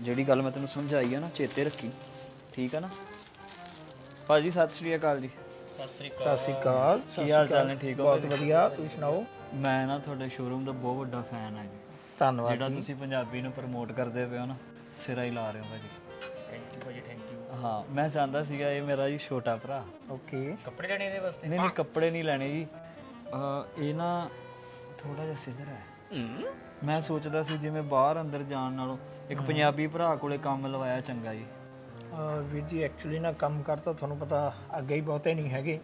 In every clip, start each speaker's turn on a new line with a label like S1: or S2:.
S1: ਜਿਹੜੀ ਗੱਲ ਮੈਂ ਤੈਨੂੰ ਸਮਝਾਈ ਆ ਨਾ ਚੇਤੇ ਰੱਖੀ। ਠੀਕ ਆ ਨਾ? ਭਾਜੀ ਸਤਿ ਸ਼੍ਰੀ ਅਕਾਲ ਜੀ।
S2: ਸਤਿ ਸ੍ਰੀ
S3: ਸਤਿ ਸ਼੍ਰੀ ਅਕਾਲ।
S1: ਕੀ ਹਾਲ ਚਾਲ ਨੇ? ਠੀਕ ਹੋ
S3: ਬਹੁਤ ਵਧੀਆ ਤੁਸੀਂ ਸੁਣਾਓ?
S1: ਮੈਂ ਨਾ ਤੁਹਾਡੇ ਸ਼ੋਰੂਮ ਦਾ ਬਹੁਤ ਵੱਡਾ ਫੈਨ ਆ ਜੀ।
S3: ਧੰਨਵਾਦ
S1: ਜਿਹੜਾ ਤੁਸੀਂ ਪੰਜਾਬੀ ਨੂੰ ਪ੍ਰਮੋਟ ਕਰਦੇ ਪਏ ਹੋ ਨਾ ਸਿਰਾ ਹੀ ਲਾ ਰਹੇ ਹੋ ਭਾਜੀ।
S2: ਥੈਂਕ ਯੂ ਭਾਜੀ ਥੈਂਕ ਯੂ
S1: ਹਾਂ ਮੈਂ ਚਾਹੁੰਦਾ ਸੀਗਾ ਇਹ ਮੇਰਾ ਜੀ ਛੋਟਾ ਭਰਾ।
S3: ਓਕੇ
S2: ਕੱਪੜੇ ਲੈਣੇ ਇਹਦੇ ਵਾਸਤੇ
S1: ਨਹੀਂ ਨਹੀਂ ਕੱਪੜੇ ਨਹੀਂ ਲੈਣੇ ਜੀ। ਅਹ ਇਹ ਨਾ ਥੋੜਾ ਜਿਹਾ ਸਿੱਧਰ ਹੈ। ਮੈਂ ਸੋਚਦਾ ਸੀ ਜਿਵੇਂ ਬਾਹਰ ਅੰਦਰ ਜਾਣ ਨਾਲੋਂ ਇੱਕ ਪੰਜਾਬੀ ਭਰਾ ਕੋਲੇ ਕੰਮ ਲਵਾਇਆ ਚੰਗਾ ਜੀ।
S3: ਅਹ ਵੀਰ ਜੀ ਐਕਚੁਅਲੀ ਨਾ ਕੰਮ ਕਰ ਤਾਂ ਤੁਹਾਨੂੰ ਪਤਾ ਅੱਗੇ ਹੀ ਬਹੁਤੇ ਨਹੀਂ ਹੈਗੇ।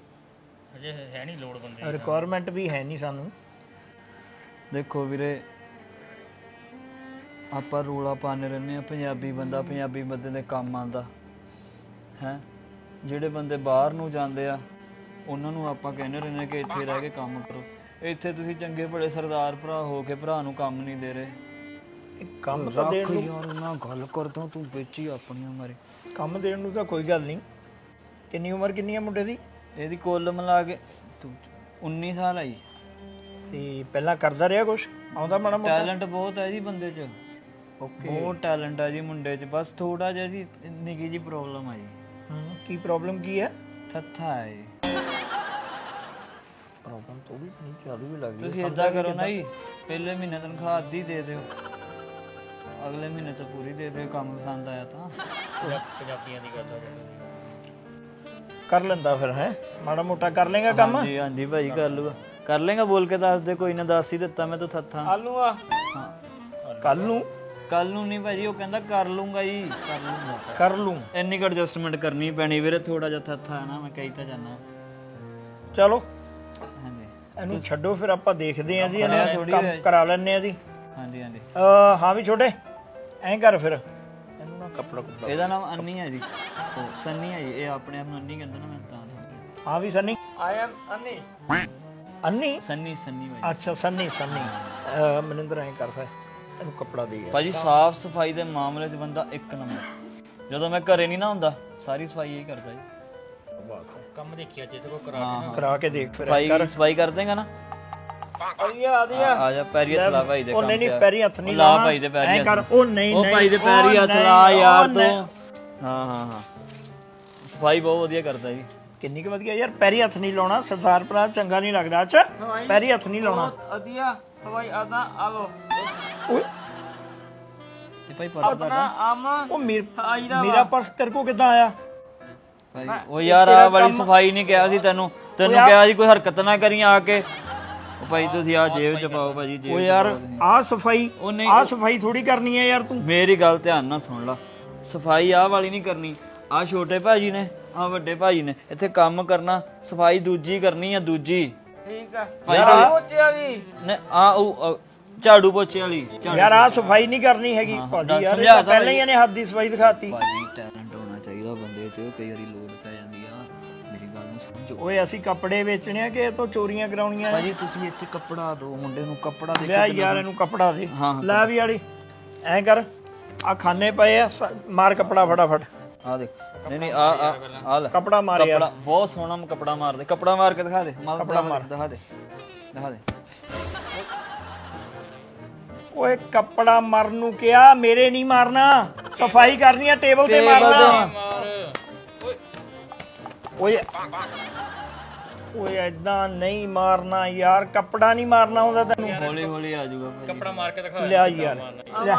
S2: ਅਜੇ ਹੈ ਨਹੀਂ ਲੋੜ ਬੰਦੇ ਦੀ।
S3: ਰਿਕੁਆਇਰਮੈਂਟ ਵੀ ਹੈ ਨਹੀਂ ਸਾਨੂੰ।
S1: ਦੇਖੋ ਵੀਰੇ ਆਪਾਂ ਰੋਲਾ ਪਾਣੇ ਰਹਿੰਦੇ ਆ ਪੰਜਾਬੀ ਬੰਦਾ ਪੰਜਾਬੀ ਬੰਦੇ ਦੇ ਕੰਮ ਆਂਦਾ ਹੈ? ਜਿਹੜੇ ਬੰਦੇ ਬਾਹਰ ਨੂੰ ਜਾਂਦੇ ਆ ਉਹਨਾਂ ਨੂੰ ਆਪਾਂ ਕਹਿੰਦੇ ਰਹਿੰਦੇ ਕਿ ਇੱਥੇ ਰਹਿ ਕੇ ਕੰਮ ਕਰੋ। ਇੱਥੇ ਤੁਸੀਂ ਚੰਗੇ ਬੜੇ ਸਰਦਾਰ ਭਰਾ ਹੋ ਕੇ ਭਰਾ ਨੂੰ ਕੰਮ ਨਹੀਂ ਦੇ ਰਹੇ।
S3: ਕੰਮ ਤਾਂ ਦੇਣ ਨੂੰ
S1: ਯਾਰ ਉਹਨਾਂ ਗੱਲ ਕਰਦਾ ਤੂੰ ਵਿੱਚ ਹੀ ਆਪਣੀਆਂ ਮਾਰੇ
S3: ਕੰਮ ਦੇਣ ਨੂੰ ਤਾਂ ਕੋਈ ਗੱਲ ਨਹੀਂ। ਕਿੰਨੀ ਉਮਰ ਕਿੰਨੀ ਹੈ ਮੁੰਡੇ ਦੀ?
S1: ਇਹਦੀ ਕੁੱਲ ਮਿਲਾ ਕੇ ਤੂੰ 19 ਸਾਲ ਆਈ
S3: ਤੇ ਪਹਿਲਾਂ ਕਰਦਾ ਰਿਹਾ ਕੁਛ? ਆਉਂਦਾ ਮਾੜਾ ਮੋਟਾ?
S1: ਟੈਲੈਂਟ ਬਹੁਤ ਹੈ ਜੀ ਬੰਦੇ 'ਚ।
S3: ਓਕੇ।
S1: ਬਹੁਤ ਟੈਲੈਂਟ ਹੈ ਜੀ ਮੁੰਡੇ 'ਚ। ਬਸ ਥੋੜਾ ਜਿਹਾ ਜੀ ਨਿੱਕੀ ਜੀ ਪ੍ਰੋਬਲਮ ਆ ਜੀ।
S3: ਹੂੰ ਕੀ ਪ੍ਰੋਬਲਮ ਕੀ ਹੈ
S1: ਥੱਥਾ ਹੈ
S3: ਤੋਂ ਵੀ ਨਹੀਂ ਚਾਲੂ ਵੀ ਲੱਗਦੀ
S1: ਤੁਸੀਂ ਇਦਾਂ ਕਰੋ ਨਾ ਜੀ ਪਹਿਲੇ ਮਹੀਨੇ ਤਨਖਾਹ ਅੱਧੀ ਦੇ ਦਿਓ ਅਗਲੇ ਮਹੀਨੇ ਤੋਂ ਪੂਰੀ ਦੇ ਦਿਓ ਕੰਮ ਪਸੰਦ ਆਇਆ ਤਾਂ।
S2: ਪੰਜਾ- ਪੰਜਾਬੀਆਂ ਦੀ ਗੱਲ ਆ ਜਾਂਦੀ
S3: ਕਰ ਲੈਂਦਾ ਫਿਰ ਹੈ? ਮਾੜਾ ਮੋਟਾ ਕਰ ਲੇਗਾ ਕੰਮ?
S1: ਹਾਂਜੀ ਹਾਂਜੀ ਭਾਈ ਕਰ ਲੂਗਾ ਕਰ ਲੇਗਾ ਬੋਲ ਕੇ ਦੱਸ ਦੇ ਕੋਈ ਨਾ ਦੱਸ ਹੀ ਦਿੱਤਾ ਮੈਂ ਤਾਂ ਥੱਥਾ
S3: ਆਲੂ ਆ।
S1: ਹਾਂ।
S3: ਕੱਲ ਨੂੰ?
S1: ਕੱਲ ਨੂੰ ਨਹੀਂ ਭਾਜੀ ਉਹ ਕਹਿੰਦਾ ਕਰ ਲੂੰਗਾ ਜੀ। ਕਰ ਲੂੰਗਾ
S3: ਕਰ ਲੂੰ
S1: ਇੰਨੀ ਕੁ ਐਡਜਸਟਮੈਂਟ ਕਰਨੀ ਪੈਣੀ ਵੀਰੇ ਥੋੜਾ ਜਿਹਾ ਥੱਥਾ ਹੈ ਨਾ ਮੈਂ ਕਹੀ ਤਾਂ ਜਾਨਾ
S3: ਚਲੋ। ਇਹਨੂੰ ਛੱਡੋ ਫਿਰ ਆਪਾਂ ਦੇਖਦੇ ਆਂ ਜੀ ਇਹਨੂੰ
S1: ਥੋੜ੍ਹੀ
S3: ਕੰਮ। ਕਰਾ ਲੈਣੇ ਆ ਜੀ।
S1: ਹਾਂਜੀ ਹਾਂਜੀ।
S3: ਅਹ ਹਾਂ ਵੀ ਛੋਟੇ ਐਂ ਕਰ ਫਿਰ। ਇਹਨੂੰ ਨਾ ਕੱਪੜਾ ਕੁਪੜਾ
S1: ਇਹਦਾ ਨਾਮ ਅੰਨੀ ਹੈ ਜੀ। ਉਹ ਸੰਨੀ ਹੈ ਜੀ ਇਹ ਆਪਣੇ ਆਪ ਨੂੰ ਅੰਨੀ ਕਹਿੰਦਾ ਨਾ ਮੈਂ ਤਾਂ
S3: ਹਾਂ ਵੀ Sunny. I am Annie. Annie?
S1: Sunny Sunny ਭਾਈ
S3: ਅੱਛਾ ਸੰਨੀ ਸੰਨੀ। ਅਹ ਮਨਿੰਦਰ ਐਂ ਕਰ ਫਿਰ। ਇਹਨੂੰ ਕੱਪੜਾ ਦੇ ਯਾਰ।
S1: ਭਾਜੀ ਸਾਫ਼ ਸਫ਼ਾਈ ਦੇ ਮਾਮਲੇ 'ਚ ਬੰਦਾ ਇੱਕ ਨੰਬਰ। ਜਦੋਂ ਮੈਂ ਘਰੇ ਨਹੀਂ ਨਾ ਹੁੰਦਾ ਸਾਰੀ ਸਫ਼ਾਈ ਹੀ ਕਰਦਾ ਜੀ।
S3: ਬਾਤ ਹੈ
S2: ਕੰਮ ਦੇਖਿਆ ਜੇ ਤੇ ਕੋ ਕਰਾ
S1: ਹਾਂ।
S3: ਕਰਾ ਕੇ ਦੇਖ ਫਿਰ
S1: ਸਫ਼ਾਈ ਸਫ਼ਾਈ ਕਰ ਦੇਗਾ ਨਾ?
S3: ਆਦੀਆ ਆਦੀਆ
S1: ਆ ਜਾ ਪੈਰੀ ਹੱਥ ਲਾ ਭਾਈ ਦੇ
S3: ਉਹ
S1: ਕੰਮ
S3: ਨਹੀਂ
S1: ਤੇ।
S3: ਪੈਰੀ ਹੱਥ ਨਹੀਂ
S1: ਲਾ
S3: ਲਾਉਣਾ।
S1: ਭਾਈ ਦੇ ਪੈਰੀ
S3: ਐਂ
S1: ਹੱਥ
S3: ਕਰ ਉਹ ਨਹੀਂ
S1: ਉਹ
S3: ਨਹੀਂ
S1: ਭਾਈ ਦੇ ਪੈਰੀ ਹੱਥ ਲਾ ਯਾਰ ਤੂੰ। ਹਾਂ ਹਾਂ ਹਾਂ। ਸਫ਼ਾਈ ਬਹੁਤ ਵਧੀਆ ਕਰਦਾ ਜੀ।
S3: ਕਿੰਨੀ ਕੁ ਵਧੀਆ ਯਾਰ ਪੈਰੀ ਹੱਥ ਨਹੀਂ ਲਾਉਣਾ। ਸਰਦਾਰ ਭਰਾ ਚੰਗਾ ਨਹੀਂ ਲੱਗਦਾ। ਅੱਛਾ ਪੈਰੀ ਹੱਥ ਨਹੀਂ ਲਾਉਣਾ।
S2: ਅਧਿਆ ਹਵਾਈ ਆਦਾ ਆਲੋ
S3: ਓਏ।
S1: ਇਹ ਭਾਈ ਪਤਾ ਤੁਹਾਡਾ
S2: ਆਮਾ
S3: ਉਹ ਮੇਰ ਮੇਰਾ ਪਰਸ ਤੇਰੇ ਕੋ ਕਿੱਦਾਂ ਆਇਆ?
S1: ਭਾਈ ਉਹ ਯਾਰ ਆ ਵਾਲੀ ਸਫ਼ਾਈ ਨਹੀਂ ਕਿਹਾ ਸੀ ਤੈਨੂੰ। ਤੈਨੂੰ ਕਿਹਾ ਸੀ ਕੋਈ ਹਰਕਤ ਨਾ ਕਰੀ ਆ ਕੇ। ਉਹ ਭਾਈ ਤੁਸੀਂ ਆ ਜੇਬ ਚ ਪਾਓ ਭਾਜੀ ਜੇਬ
S3: ਓ ਯਾਰ। ਆ ਸਫ਼ਾਈ
S1: ਉਹ ਨਹੀਂ
S3: ਆ ਸਫ਼ਾਈ ਥੋੜੀ ਕਰਨੀ ਹੈ ਯਾਰ ਤੂੰ।
S1: ਮੇਰੀ ਗੱਲ ਧਿਆਨ ਨਾਲ ਸੁਣ ਲਾ। ਸਫ਼ਾਈ ਆਹ ਵਾਲੀ ਨਹੀਂ ਕਰਨੀ। ਆ ਛੋਟੇ ਭਾਜੀ ਨੇ ਆ ਵੱਡੇ ਭਾਜੀ ਨੇ। ਇੱਥੇ ਕੰਮ ਕਰਨਾ ਸਫ਼ਾਈ ਦੂਜੀ ਕਰਨੀ ਆ ਦੂਜੀ।
S2: ਠੀਕ ਆ।
S1: ਨੇ ਆ ਉਹ ਝਾੜੂ ਪੋਚੇ ਵਾਲੀ
S3: ਯਾਰ ਆ ਸਫ਼ਾਈ ਨਹੀਂ ਕਰਨੀ ਹੈਗੀ ਭਾਜੀ। ਯਾਰ ਪਹਿਲਾਂ ਹੀ ਇਹਨੇ ਹੱਥ ਦੀ ਸਫ਼ਾਈ ਦਿਖਾਤੀ।
S1: ਭਾਜੀ 'ਚ ਕਈ ਵਾਰੀ ਲੋੜ ਪੈ ਜਾਂਦੀ ਆ। ਮੇਰੀ ਗੱਲ ਨੂੰ ਸਮਝੋ।
S3: ਓਏ ਅਸੀਂ ਕੱਪੜੇ ਵੇਚਣੇ ਆ ਕਿ ਇਹ ਤੋਂ ਚੋਰੀਆਂ ਕਰਾਉਣੀਆਂ ਨੇ?
S1: ਭਾਜੀ ਤੁਸੀਂ ਇੱਥੇ ਕੱਪੜਾ ਦਿਓ ਮੁੰਡੇ ਨੂੰ ਕੱਪੜਾ ਦੇ
S3: ਲੈ ਯਾਰ ਇਹਨੂੰ ਕੱਪੜਾ ਦੇ।
S1: ਹਾਂ, ਹਾਂ,
S3: ਲੈ ਵੀ ਵਾਲੀ ਐਂ ਕਰ ਆ ਖਾਨੇ ਪਏ ਆ ਸ- ਮਾਰ ਕੱਪੜਾ ਫਟਾਫਟ।
S1: ਆ ਦੇਖ। ਨਹੀਂ ਨਹੀਂ ਆ ਆ ਆ ਲੈ।
S3: ਕੱਪੜਾ ਮਾਰ ਯਾਰ।
S1: ਕੱਪੜਾ ਬਹੁਤ ਸੋਹਣਾ ਕੱਪੜਾ ਮਾਰ ਦੇ। ਕੱਪੜਾ ਮਾਰ ਕੇ ਦਿਖਾ ਦੇ। ਕੱਪੜਾ ਮਾਰ। ਦਿਖਾ ਦੇ। ਦਿਖਾ ਦੇ।
S3: ਓਏ ਕੱਪੜਾ ਮਰਨ ਨੂੰ ਕਿਹਾ ਮੇਰੇ ਨਹੀਂ ਮਾਰਨਾ। ਸਫ਼ਾਈ ਕਰਨੀ ਆ ਟੇਬਲ ਤੇ ਮਾਰਨਾ।
S2: ਮਾਰ
S3: ਓਏ। ਓਏ ਐਦਾਂ ਨਹੀਂ ਮਾਰਨਾ ਯਾਰ ਕੱਪੜਾ ਨਹੀਂ ਮਾਰਨਾ ਹੁੰਦਾ ਤੈਨੂੰ।
S1: ਹੌਲੀ ਹੌਲੀ ਆ ਜਾਊਗਾ
S2: ਕੱਪੜਾ ਮਾਰ ਕੇ ਦਿਖਾ।
S3: ਲਿਆ ਯਾਰ। ਲੈ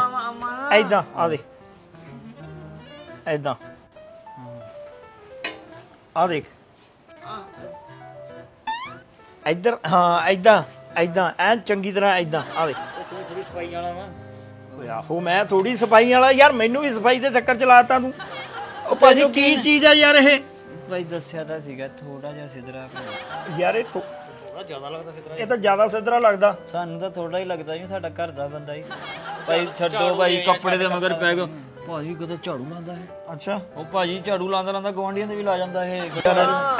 S3: ਐਦਾਂ ਆ ਦੇ ਐਦਾਂ ਆ ਦੇਖ। ਇੱਧਰ ਹਾਂ ਐਦਾਂ ਐਦਾਂ ਐਨ ਚੰਗੀ ਤਰ੍ਹਾਂ ਐਦਾਂ ਆ ਦੇਖ।
S2: ਤੂੰ ਥੋੜੀ ਸਫ਼ਾਈ ਵਾਲਾ ਵਾ।
S3: ਓਏ ਆਹੋ ਮੈਂ ਥੋੜੀ ਸਫ਼ਾਈ ਵਾਲਾ। ਯਾਰ ਮੈਨੂੰ ਵੀ ਸਫ਼ਾਈ ਦੇ ਚੱਕਰ ਚ ਲਾਤਾ ਤੂੰ। ਉਹ ਭਾਜੀ ਕੀ ਚੀਜ਼ ਆ ਯਾਰ ਇਹ?
S1: ਭਾਈ ਦੱਸਿਆ ਤਾਂ ਸੀਗਾ ਥੋੜਾ ਜਿਹਾ ਸਿਧਰਾ ਪਿਆ।
S3: ਯਾਰ ਇਹ ਥੋ-
S2: ਥੋੜਾ ਜ਼ਿਆਦਾ ਲੱਗਦਾ ਫਿਤਰਾ
S3: ਇਹ ਤਾਂ ਜ਼ਿਆਦਾ ਸਿੱਧਰਾ ਲੱਗਦਾ।
S1: ਸਾਨੂੰ ਤਾਂ ਥੋੜਾ ਹੀ ਲੱਗਦਾ ਜੀ ਸਾਡਾ ਘਰ ਦਾ ਬੰਦਾ ਹੀ। ਭਾਈ ਛੱਡੋ ਭਾਈ ਕੱਪੜੇ ਦੇ ਮਗਰ ਪੈ ਗਏ। ਭਾਜੀ ਕਦੇ ਝਾੜੂ ਲਾਉਂਦਾ ਹੈ
S3: ਅੱਛਾ।
S1: ਉਹ ਭਾਜੀ ਝਾੜੂ ਲਾਉਂਦਾ ਲਾਉਂਦਾ ਗਵਾਂਡੀਆਂ ਦੇ ਵੀ ਲਾ ਜਾਂਦਾ ਇਹ।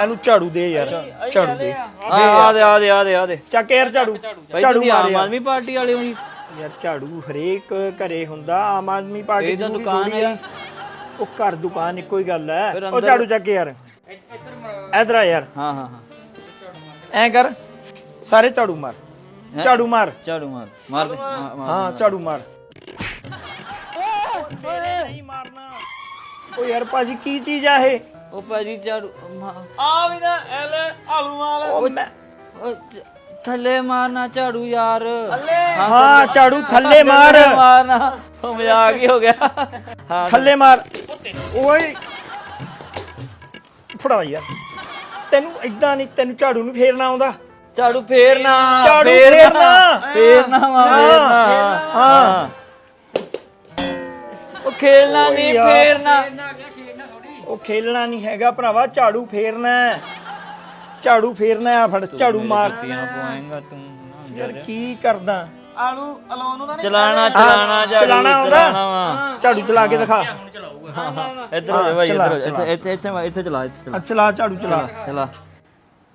S3: ਇਹਨੂੰ ਝਾੜੂ ਦੇ ਯਾਰ ਝਾੜੂ ਦੇ।
S1: ਆ ਆ ਦੇ ਆ ਦੇ ਆ ਦੇ ਆ ਦੇ।
S3: ਚੱਕ ਯਾਰ ਝਾੜੂ।
S1: ਭਾਈ
S3: ਝਾੜੂ
S1: ਤੁਸੀਂ
S3: ਮਾਰ
S1: ਆਮ ਆਦਮੀ ਪਾਰਟੀ ਵਾਲੇ ਹੋ ਜੀ।
S3: ਯਾਰ ਝਾੜੂ ਹਰੇਕ ਘਰੇ ਹੁੰਦਾ ਆਮ ਆਦਮੀ ਪਾਰਟੀ
S1: ਇਹ ਤਾਂ
S3: ਜ਼ਰੂਰੀ
S1: ਦੁਕਾਨ ਹੈ।
S3: ਉਹ ਘਰ ਦੁਕਾਨ ਇੱਕੋ ਹੀ ਗੱਲ ਹੈ।
S1: ਫਿਰ
S3: ਉਹ
S1: ਅੰਦਰ-
S3: ਝਾੜੂ ਚੱਕ ਯਾਰ। ਇਧਰ ਆ ਯਾਰ।
S1: ਹਾਂ ਹਾਂ ਹਾਂ।
S3: ਐਂ ਕਰ ਸਾਰੇ ਝਾੜੂ ਮਾਰ। ਝਾੜੂ ਮਾਰ।
S1: ਝਾੜੂ ਮਾਰ। ਮਾਰ ਦੇ। ਹਾਂ, ਮਾਰ
S3: ਹਾਂ ਝਾੜੂ ਮਾਰ। ਓ ਯਾਰ ਭਾਜੀ ਕੀ ਚੀਜ਼ ਆ ਇਹ?
S1: ਉਹ ਭਾਜੀ ਝਾੜੂ ਮਾ-
S2: ਆ ਵੀ ਨਾ ਐਲ ਆਲੂ ਵਾਲ
S3: ਉਹ ਮੈਂ
S1: ਉਹ ਥ- ਥੱਲੇ ਮਾਰਨਾ ਝਾੜੂ ਯਾਰ।
S2: ਥੱਲੇ?
S3: ਹਾਂ ਝਾੜੂ ਥੱਲੇ ਮਾਰ।
S1: ਮਾਰਨਾ। ਉਹ ਮਜ਼ਾਕ ਹੀ ਹੋ ਗਿਆ। ਹਾਂ।
S3: ਥੱਲੇ ਮਾਰ ਓਏ। ਫੜਾ ਯਾਰ। ਤੈਨੂੰ ਇਦਾਂ ਨਹੀਂ ਤੈਨੂੰ ਝਾੜੂ ਨਹੀਂ ਫੇਰਨਾ ਆਉਂਦਾ।
S1: ਝਾੜੂ ਫੇਰਨਾ
S3: ਝਾੜੂ ਫੇਰਨਾ।
S1: ਫੇਰਨਾ ਵਾ ਫੇਰਨਾ
S3: ਹਾਂ।
S1: ਉਹ ਖੇਲਣਾ ਨਹੀਂ। ਫੇਰਨਾ
S3: ਉਹ ਖੇਲਣਾ ਨਹੀਂ ਹੈਗਾ ਭਰਾਵਾ ਝਾੜੂ ਫੇਰਨਾ। ਝਾੜੂ ਫੇਰਨਾ ਆ ਫੜ ਝਾੜੂ ਮਾਰ
S1: ਤੀਆਂ ਪਵਾਏਗਾ ਤੂੰ ਨਾ
S3: ਯਾਰ। ਕੀ ਕਰਦਾ?
S2: ਆਲੂ ਅਲਾਉਣ ਨੂੰ ਤਾਂ ਨਹੀਂ
S1: ਚਲਾਣਾ ਚਲਾਣਾ ਝਾੜੂ
S3: ਚਲਾਣਾ ਆਉਂਦਾ?
S1: ਚਲਾਣਾ ਵਾ।
S3: ਝਾੜੂ ਚਲਾ ਕੇ ਦਿਖਾ।
S2: ਹੁਣ ਚਲਾਊਗਾ।
S1: ਇੱਧਰ ਹੋ ਜਾ ਭਾਈ
S3: ਚਲਾ,
S1: ਇੱਧਰ ਹੋ ਜਾ।
S3: ਚਲਾ।
S1: ਇੱਥੇ ਇੱਥੇ ਇੱਥੇ ਇੱਥੇ ਚਲਾ ਇੱਥੇ ਚਲਾ।
S3: ਆ ਚਲਾ ਝਾੜੂ ਚਲਾ।
S1: ਚਲਾ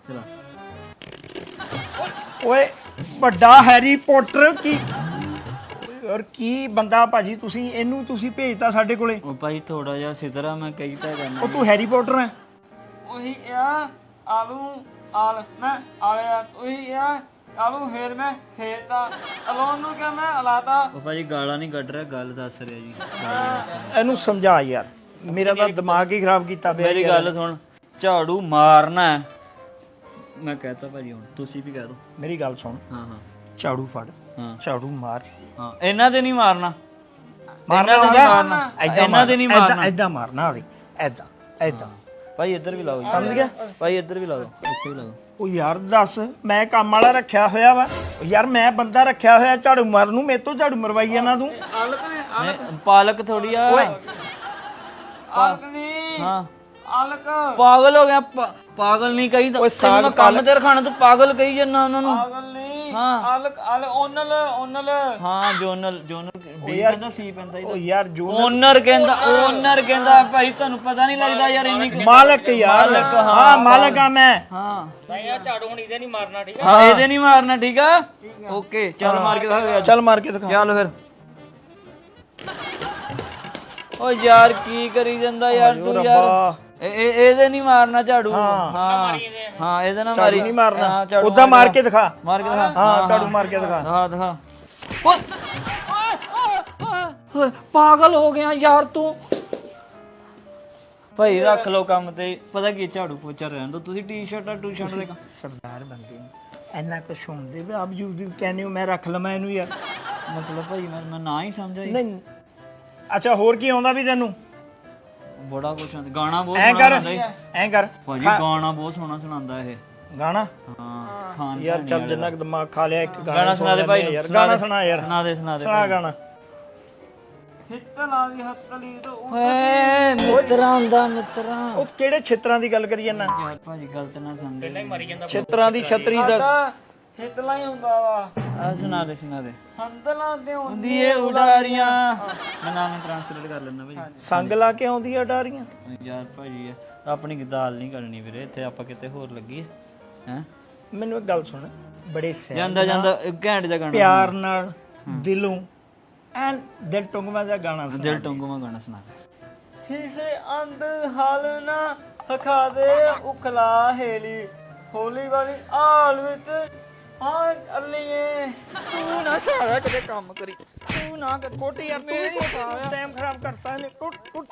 S1: ਚਲਾ।
S3: ਓਏ ਵੱਡਾ ਹੈਰੀ ਪੋਟਰ ਕੀ ਯਾਰ ਕੀ ਬੰਦਾ ਭਾਜੀ ਤੁਸੀਂ? ਇਹਨੂੰ ਤੁਸੀਂ ਭੇਜਤਾ ਸਾਡੇ ਕੋਲੇ।
S1: ਉਹ ਭਾਈ ਥੋੜਾ ਜਿਹਾ ਸਿਧਰਾ ਮੈਂ ਕਹੀ ਤਾਂ ਜਾਣਾ
S3: ਉਹ ਤੂੰ ਹੈਰੀ ਪੋਟਰ ਹੈ
S2: ਉਹੀ ਆ ਆਲੂ ਆਲ ਮੈਂ ਆਇਆ ਉਹੀ ਆ। ਆਲੂ ਫੇਰ ਮੈਂ ਖੇਤਾ ਅਲਾਉਣ ਨੂੰ ਕਿਹਾ ਮੈਂ ਅਲਾਤਾ
S1: ਉਹ ਭਾਜੀ ਗਾਲਾਂ ਨਹੀਂ ਕੱਢ ਰਿਹਾ ਗੱਲ ਦੱਸ ਰਿਹਾ ਜੀ। ਗੱਲ ਦੱਸ ਰਿਹਾ।
S3: ਇਹਨੂੰ ਸਮਝਾ ਯਾਰ ਮੇਰਾ ਤਾਂ ਦਿਮਾਗ ਹੀ ਖਰਾਬ ਕੀਤਾ ਪਿਆ
S1: ਮੇਰੀ ਗੱਲ ਸੁਣ ਝਾੜੂ ਮਾਰਨਾ ਹੈ। ਮੈਂ ਕਹਤਾ ਭਾਜੀ ਹੁਣ ਤੁਸੀਂ ਵੀ ਕਹਿ ਦੋ।
S3: ਮੇਰੀ ਗੱਲ ਸੁਣ।
S1: ਹਾਂ ਹਾਂ।
S3: ਝਾੜੂ ਫੜ
S1: ਹਾਂ।
S3: ਝਾੜੂ ਮਾਰ।
S1: ਹਾਂ ਇਹਨਾਂ ਦੇ ਨਹੀਂ ਮਾਰਨਾ।
S3: ਮਾਰਨਾ
S1: ਇਹਨਾਂ ਦੇ ਨਹੀਂ ਮਾਰਨਾ।
S3: ਐਦਾਂ
S1: ਇਹਨਾਂ ਦੇ ਨਹੀਂ ਮਾਰਨਾ।
S3: ਐਦਾਂ ਮਾਰਨਾ ਆਦੇ ਐਦਾਂ ਐਦਾਂ
S1: ਭਾਈ ਇੱਧਰ ਵੀ ਲਾਓ ਜੀ।
S3: ਸਮਝ ਗਿਆ?
S1: ਭਾਈ ਇੱਧਰ ਵੀ ਲਾ ਦਿਓ ਇੱਥੇ ਵੀ ਲਾ ਦਿਓ
S3: ਉਹ ਯਾਰ ਦੱਸ ਮੈਂ ਕੰਮ ਵਾਲਾ ਰੱਖਿਆ ਹੋਇਆ ਵਾ। ਉਹ ਯਾਰ ਮੈਂ ਬੰਦਾ ਰੱਖਿਆ ਹੋਇਆ ਝਾੜੂ ਮਾਰਨ ਨੂੰ ਮੇਰੇ ਤੋਂ ਝਾੜੂ ਮਰਵਾਈ ਜਾਣਾ ਤੂੰ।
S2: ਆਲਕ ਨੇ
S1: ਨਹੀਂ, ਪਾਲਕ ਥੋੜੀ ਆ।
S3: ਓਏ।
S2: ਆਲਕ ਨਹੀਂ
S1: ਹਾਂ।
S2: ਆਲਕ।
S1: ਪਾਗਲ ਹੋ ਗਿਆ ਪਾ- ਪਾਗਲ ਨਹੀਂ ਕਹੀ ਤਾਂ।
S3: ਓਏ ਸਾਗ
S1: ਕੰਮ ਤੇ ਰਖਾਣਾ ਤੂੰ ਪਾਗਲ ਕਹੀ ਜੰਨਾ ਉਹਨਾਂ ਨੂੰ।
S2: ਪਾਗਲ ਨਹੀਂ
S1: ਹਾਂ।
S2: ਆਲਕ ਆਲ ਓਨਲ ਓਨਲ।
S1: ਹਾਂ ਜੋਨਲ ਡੀ
S3: ਯਾਰ-
S1: ਕਹਿੰਦਾ ਸੀ ਪੈਂਦਾ
S3: ਉਹ ਯਾਰ ਜੋ
S1: ਓਨਰ ਕਹਿੰਦਾ ਓਨਰ ਕਹਿੰਦਾ ਭਾਈ ਤੁਹਾਨੂੰ ਪਤਾ ਨਹੀਂ ਲੱਗਦਾ ਯਾਰ ਇੰਨੀ
S3: ਮਾਲਕ ਯਾਰ।
S1: ਮਾਲਕ, ਹਾਂ।
S3: ਹਾਂ ਮਾਲਕ ਆ ਮੈਂ।
S1: ਹਾਂ।
S2: ਨਹੀਂ ਆ ਝਾੜੂ ਹੁਣ ਇਹਦੇ ਨਹੀਂ ਮਾਰਨਾ ਠੀਕ
S1: ਹਾਂ। ਇਹਦੇ ਨਹੀਂ ਮਾਰਨਾ ਠੀਕ ਆ? ਓਕੇ ਚੱਲ ਮਾਰ ਕੇ ਦਿਖਾ
S3: ਚੱਲ। ਮਾਰ ਕੇ ਦਿਖਾ।
S1: ਚੱਲ ਫਿਰ। ਓ ਯਾਰ ਕੀ ਕਰੀ ਜਾਂਦਾ ਯਾਰ ਤੂੰ। ਯਾਰ? ਇਹ ਇਹ- ਇਹਦੇ ਨਹੀਂ ਮਾਰਨਾ ਝਾੜੂ।
S3: ਹਾਂ।
S1: ਹਾਂ। ਇਹਦੇ। ਨਾਲ ਮਾਰੀ।
S3: ਨਹੀਂ ਮਾਰਨਾ। ਉਦਾਂ ਮਾਰ ਕੇ ਦਿਖਾ।
S1: ਮਾਰ ਕੇ ਦਿਖਾ।
S3: ਹਾਂ ਝਾੜੂ ਮਾਰ ਕੇ ਦਿਖਾ।
S1: ਦਿਖਾ ਦਿਖਾ। ਪਾਗਲ ਹੋ ਗਿਆ ਯਾਰ ਤੂੰ। ਭਾਈ ਰੱਖ ਲਓ ਕੰਮ ਤੇ ਪਤਾ ਕੀ ਝਾੜੂ ਪੋਚਾ ਰਹਿਣ ਦੋ ਤੁਸੀਂ ਟੀ-ਸ਼ਰਟਾਂ ਟੂ-ਸ਼ਰਟ ਦੇ
S3: ਸਰਦਾਰ ਬੰਦੇ ਨੂੰ ਇੰਨਾ ਕੁਛ ਹੁੰਦੇ ਵੀ ਆਪ ਜੂ ਦੀ ਕਹਿੰਦੇ ਹੋ ਮੈਂ ਰੱਖ ਲਵਾਂ ਇਹਨੂੰ ਯਾਰ।
S1: ਮਤਲਬ ਭਾਈ ਮੈਂ ਮੈਂ ਨਾ ਹੀ ਸਮਝਿਆ ਜੀ।
S3: ਨਹੀਂ। ਅੱਛਾ ਹੋਰ ਕੀ ਆਉਂਦਾ ਵੀ ਤੈਨੂੰ?
S1: ਬੜਾ ਕੁਛ ਆਉਂਦਾ। ਗਾਣਾ ਬਹੁਤ
S3: ਐਂ
S1: ਸੋਹਣਾ
S3: ਕਰ
S1: ਗਾਉਂਦਾ ਜੀ
S3: ਐਂ ਕਰ
S1: ਭਾਜੀ ਗਾਣਾ ਬਹੁਤ ਸੋਹਣਾ ਸੁਣਾਉਂਦਾ ਇਹ।
S3: ਗਾਣਾ?
S1: ਹਾਂ ਖਾਨ
S3: ਯਾਰ ਚੱਲ ਜਿੰਨਾ ਕੁ ਦਿਮਾਗ ਖਾ ਲਿਆ ਇੱਕ
S1: ਗਾਣਾ
S3: ਗਾਣਾ
S1: ਸੁਣਾ ਦੇ ਭਾਈ
S3: ਯਾਰ। ਗਾਣਾ ਸੁਣਾ ਯਾਰ।
S1: ਸੁਣਾ ਦੇ ਸੁਣਾ ਦੇ
S3: ਸੁਣਾ ਗਾਣਾ।
S2: ਹਿੱਤ ਲਾ ਦੀ ਹੱਤਲੀ ਤੋਂ
S1: ਓਏ ਮਿੱਤਰਾਂ ਦਾ ਮਿੱਤਰਾਂ।
S3: ਉਹ ਕਿਹੜੇ ਛਿੱਤਰਾਂ ਦੀ ਗੱਲ ਕਰੀ ਜਾਂਦਾ?
S1: ਯਾਰ ਭਾਜੀ ਗਲਤ ਨਾ ਸਮਝ
S2: ਮਰੀ ਜਾਂਦਾ
S3: ਛਿੱਤਰਾਂ ਦੀ ਛਤਰੀ ਦੱਸ।
S2: ਹਿੱਤ ਲਾ ਹੀ ਹੁੰਦਾ ਵਾ।
S1: ਆ ਸੁਣਾ ਦੇ ਸੁਣਾ ਦੇ।
S2: ਹੰਦਲਾਂ ਦੇ ਹੁੰਦੀ
S1: ਹੁੰਦੀ ਏ ਉਡਾਰੀਆਂ। ਮੈਂ ਨਾਮ ਟ੍ਰਾਂਸਲੇਟ ਕਰ ਲੈਂਦਾ ਭਾਜੀ।
S3: ਸੰਗ ਲਾ ਕੇ ਆਉਂਦੀ ਆ ਡਾਰੀਆਂ
S1: ਯਾਰ ਭਾਜੀ ਆਪਣੀ ਗਦਾਲ ਨਹੀਂ ਕਰਨੀ ਵੀਰੇ ਇੱਥੇ ਆਪਾਂ ਕਿਤੇ ਹੋਰ ਲੱਗੀਏ ਹੈ?
S3: ਮੈਨੂੰ ਇੱਕ ਗੱਲ ਸੁਣ। ਬੜੇ ਸਹਿ
S1: ਜਾਂਦਾ ਜਾਂਦਾ ਇੱਕ ਘੈਂਟ ਜਿਹਾ ਗਾਣਾ।
S3: ਪਿਆਰ ਨਾਲ ਦਿਲੋਂ ਐਨ ਦਿਲ ਟੁੰਗਵਾ ਦਾ ਗਾਣਾ ਸੁਣਾ
S1: ਦਿਲ ਟੰਗੂਮਾ ਗਾਣਾ ਸੁਣਾ
S2: ਕਿਸੇ ਅੰਧ ਹਾਲ ਨਾ ਹਖਾ ਦੇ ਉਖਲਾ ਹੇਲੀ ਹੋਲੀ ਵਾਲੀ ਆਲ ਵਿੱਚ ਹਾਂ ਅੱਲੀਏ।
S3: ਤੂੰ ਨਾ ਸਾਰਾ ਕਿਤੇ ਕੰਮ ਕਰੀ। ਤੂੰ ਨਾ ਕਰ ਕੋਟੀ ਯਾਰ ਤੂੰ ਟਾਈਮ ਖਰਾਬ ਕਰਤਾ ਇਹਨੇ ਕੁੱਟ ਕੁੱਟ।